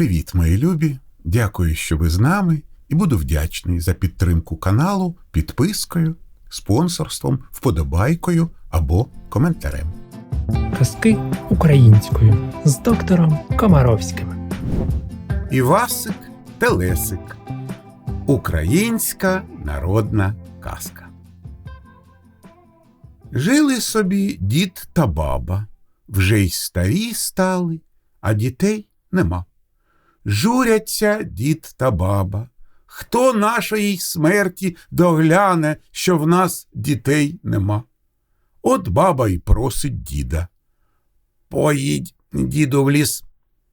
Привіт, мої любі! Дякую, що ви з нами, і буду вдячний за підтримку каналу підпискою, спонсорством, вподобайкою або коментарем. Казки українською з доктором Комаровським. Івасик Телесик. Українська народна казка. Жили собі дід та баба, вже й старі стали, а дітей нема. Журяться дід та баба. Хто нашої смерті догляне, що в нас дітей нема? От баба й просить діда. Поїдь, діду, в ліс,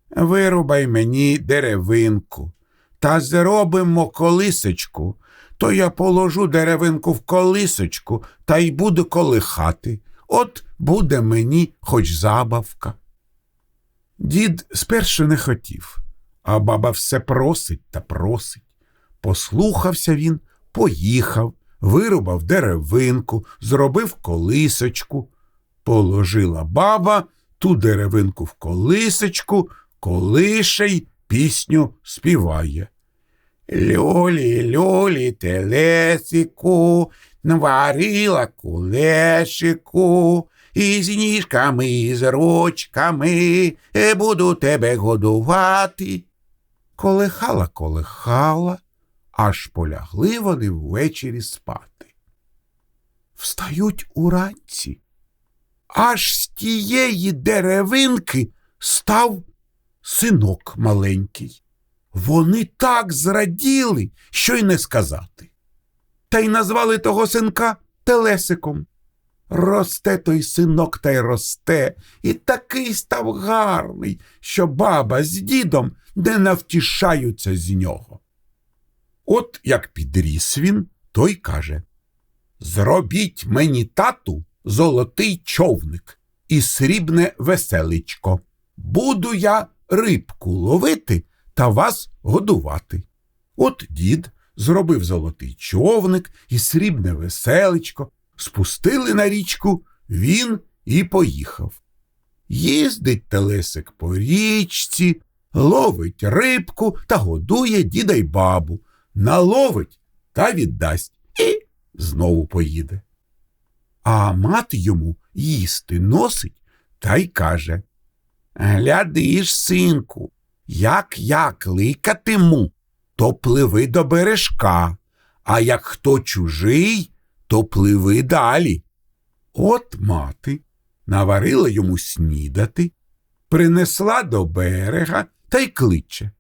вирубай мені деревинку, та зробимо колисочку, то я положу деревинку в колисочку та й буду колихати. От буде мені хоч забавка. Дід спершу не хотів, а баба все просить та просить. Послухався він, поїхав, вирубав деревинку, зробив колисочку. Положила баба ту деревинку в колисочку, колише пісню співає. Люлі, люлі, телесику, наварила кулешику, і з ніжками, і з ручками буду тебе годувати. Колихала, колихала, аж полягли вони ввечері спати. Встають уранці. Аж з тієї деревинки став синок маленький. Вони так зраділи, що й не сказати. Та й назвали того синка Телесиком. Росте той синок та й росте, і такий став гарний, що баба з дідом не навтішаються з нього. От як підріс він, той каже Зробіть мені тату золотий човник і срібне веселичко. Буду я рибку ловити та вас годувати. От дід зробив золотий човник і срібне веселичко, спустили на річку, він і поїхав. Їздить телесик по річці, ловить рибку та годує діда й бабу, наловить та віддасть і знову поїде. А мати йому їсти носить та й каже Гляди ж, синку, як я кликатиму, то пливи до бережка, а як хто чужий, то пливи далі. От мати наварила йому снідати, принесла до берега та й кличе.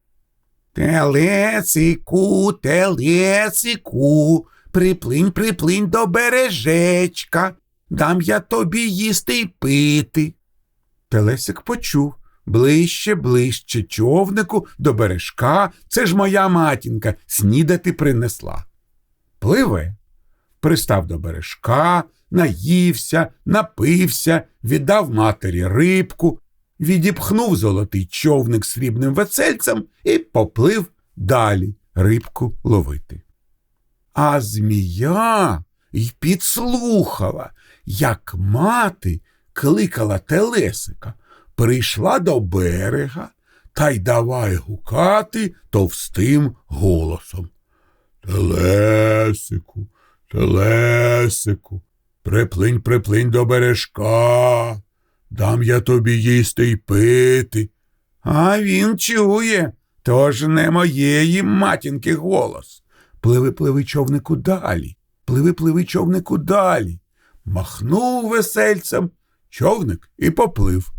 Телесику, телесику, приплинь, приплинь до бережечка, дам я тобі їсти й пити. Телесик почув ближче, ближче човнику до бережка, це ж моя матінка снідати принесла. Пливе, пристав до бережка, наївся, напився, віддав матері рибку, відіпхнув золотий човник срібним весельцем і поплив далі рибку ловити. А змія й підслухала, як мати кликала телесика, прийшла до берега та й давай гукати товстим голосом. Телесику, телесику, приплинь, приплинь до бережка, дам я тобі їсти й пити. А він чує, тож не моєї матінки голос. Пливи, пливи човнику далі, пливи, пливи човнику далі. Махнув весельцем човник і поплив.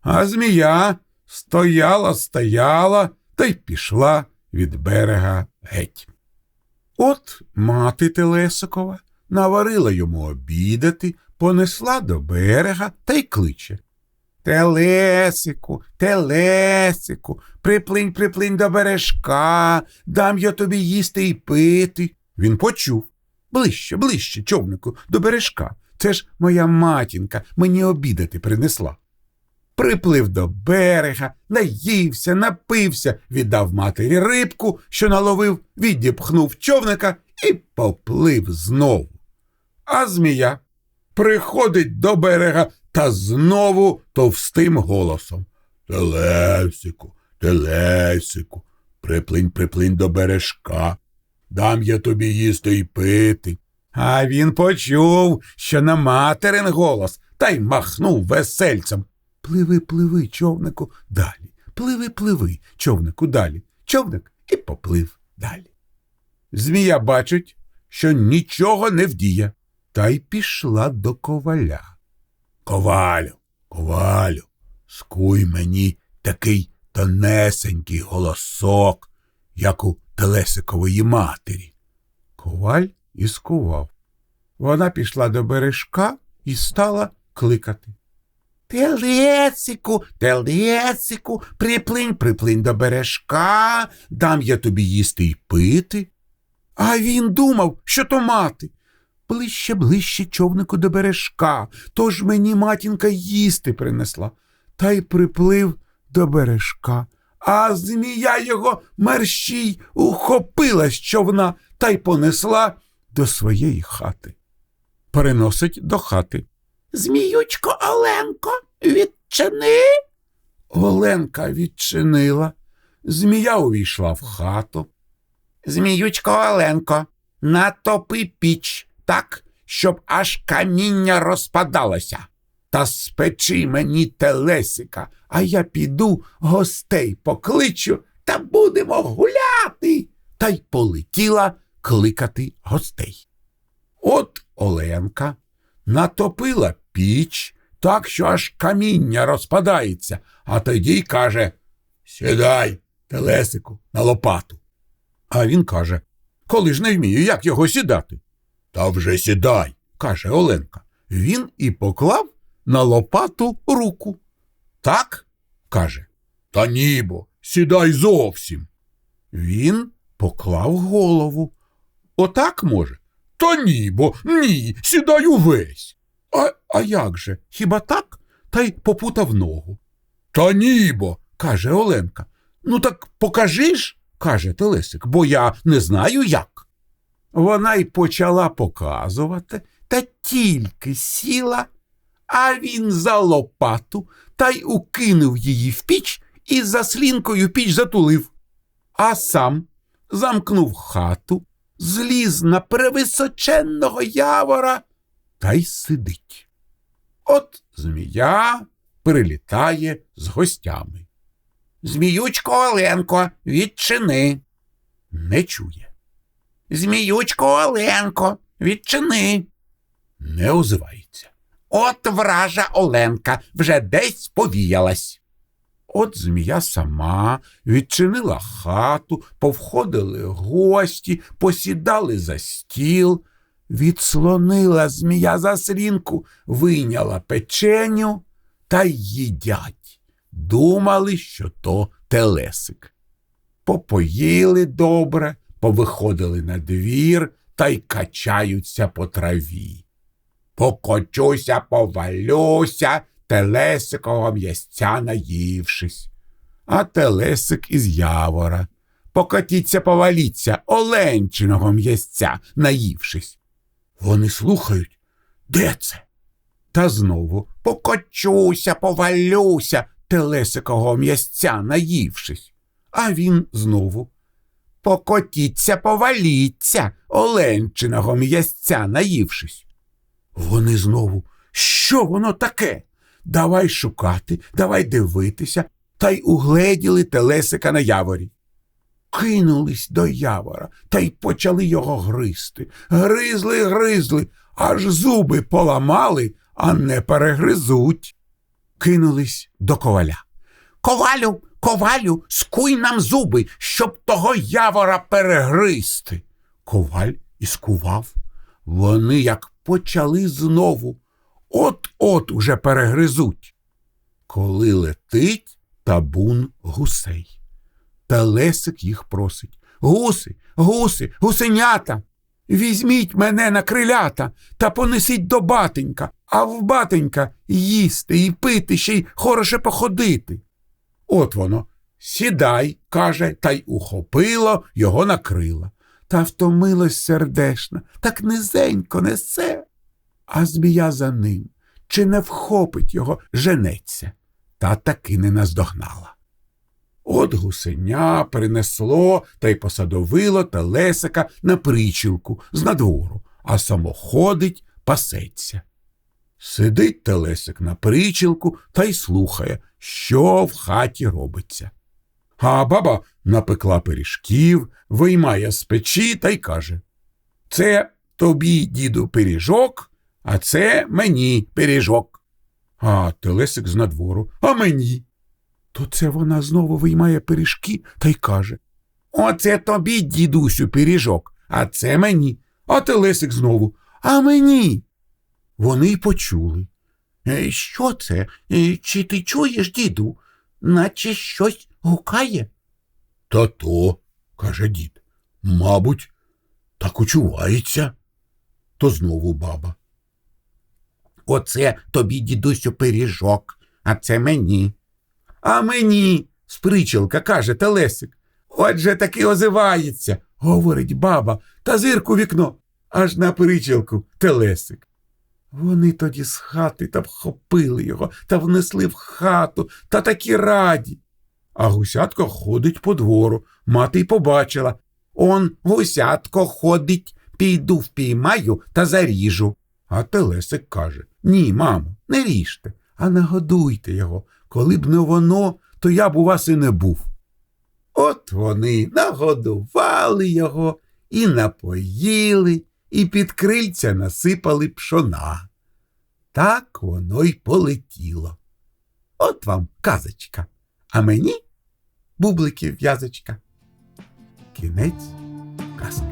А змія стояла, стояла та й пішла від берега геть. От мати Телесикова наварила йому обідати, понесла до берега та й кличе. Телесику, телесику, приплинь, приплинь до бережка, дам я тобі їсти й пити. Він почув. Ближче, ближче, човнику, до бережка. Це ж моя матінка мені обідати принесла. Приплив до берега, наївся, напився, віддав матері рибку, що наловив, відіпхнув човника і поплив знову. А змія приходить до берега та знову товстим голосом. Телесику, Телесику, приплинь, приплинь до бережка. Дам я тобі їсти й пити. А він почув, що на материн голос, та й махнув весельцем. Пливи, пливи, човнику, далі. Пливи, пливи, човнику, далі. Човник і поплив далі. Змія бачить, що нічого не вдіє, та й пішла до коваля. Ковалю, ковалю, скуй мені такий тонесенький голосок, як у Телесикової матері. Коваль і скував. Вона пішла до бережка і стала кликати. Телесику, телесику, приплинь, приплинь до бережка, дам я тобі їсти й пити. А він думав, що то мати. Ближче, ближче човнику до бережка, тож мені матінка їсти принесла. Та й приплив до бережка. А змія його мерщій ухопила з човна та й понесла до своєї хати. Переносить до хати. Зміючко Оленко, відчини. Оленка відчинила. Змія увійшла в хату. Зміючко Оленко, натопи піч так, щоб аж каміння розпадалося. Та спечи мені телесика, а я піду гостей покличу та будемо гуляти. Та й полетіла кликати гостей. От Оленка натопила піч так, що аж каміння розпадається, а тоді й каже Сідай, телесику, на лопату. А він каже Коли ж не вмію, як його сідати? Та вже сідай, каже Оленка. Він і поклав на лопату руку. Так? каже. Та нібо, сідай зовсім. Він поклав голову. Отак може? Та нібо, ні, сідай увесь. А, а як же? Хіба так? Та й попутав ногу. Та нібо, каже Оленка. Ну так покажи ж, каже Телесик, бо я не знаю як. Вона й почала показувати, та тільки сіла, а він за лопату та й укинув її в піч і за слінкою піч затулив. А сам замкнув хату, зліз на превисоченного явора та й сидить. От змія прилітає з гостями. Зміючко Оленко, відчини. Не чує. Зміючко Оленко, відчини. Не озивається. От вража Оленка вже десь повіялась. От змія сама відчинила хату, повходили гості, посідали за стіл, відслонила змія за слінку, вийняла печеню та їдять. Думали, що то телесик. Попоїли добре, повиходили на двір та й качаються по траві. Покочуся, повалюся, телесикового м'ясця наївшись. А телесик із явора. Покотіться, поваліться, оленчиного м'ясця, наївшись. Вони слухають, де це? Та знову покочуся, повалюся, телесикового м'ясця, наївшись. А він знову покотіться, поваліться, оленчиного м'ясця, наївшись. Вони знову, що воно таке? Давай шукати, давай дивитися, та й угледіли телесика на яворі. Кинулись до явора та й почали його гризти. Гризли, гризли, аж зуби поламали, а не перегризуть. Кинулись до коваля. Ковалю, ковалю, скуй нам зуби, щоб того явора перегризти. Коваль і скував. Вони як почали знову. От-от уже перегризуть. Коли летить табун гусей. Телесик їх просить. Гуси, гуси, гусенята. Візьміть мене на крилята та понесіть до батенька, а в батенька їсти і пити, ще й хороше походити. От воно. Сідай, каже, та й ухопило, його накрила. Та втомилось сердешно, так низенько несе. А змія за ним, чи не вхопить його, женеться, та таки не наздогнала. От гусеня принесло та й посадовило телесика на причілку з надвору, а само ходить, пасеться. Сидить телесик на причілку та й слухає, що в хаті робиться. А баба напекла пиріжків, виймає з печі та й каже: Це тобі, діду, пиріжок, а це мені пиріжок. А телесик з надвору, а мені. То це вона знову виймає пиріжки та й каже: Оце тобі, дідусю, пиріжок, а це мені. А телесик знову, а мені. Вони й почули. «Е, Що це? Е, Чи ти чуєш, діду? Наче щось гукає? Та то, каже дід, мабуть, так учувається. То знову баба. Оце тобі, дідусю, пиріжок, а це мені. А мені, спричілка, каже Телесик. Отже таки озивається, говорить баба, та зирку вікно, аж на причілку Телесик. Вони тоді з хати та вхопили його та внесли в хату та такі раді. А гусятко ходить по двору, мати й побачила. Он гусятко ходить, піду впіймаю та заріжу. А Телесик каже Ні, мамо, не ріжте, а нагодуйте його. Коли б не воно, то я б у вас і не був. От вони нагодували його і напоїли, і під крильця насипали пшона. Так воно й полетіло. От вам казочка, а мені бубликів в'язочка. Кінець казки.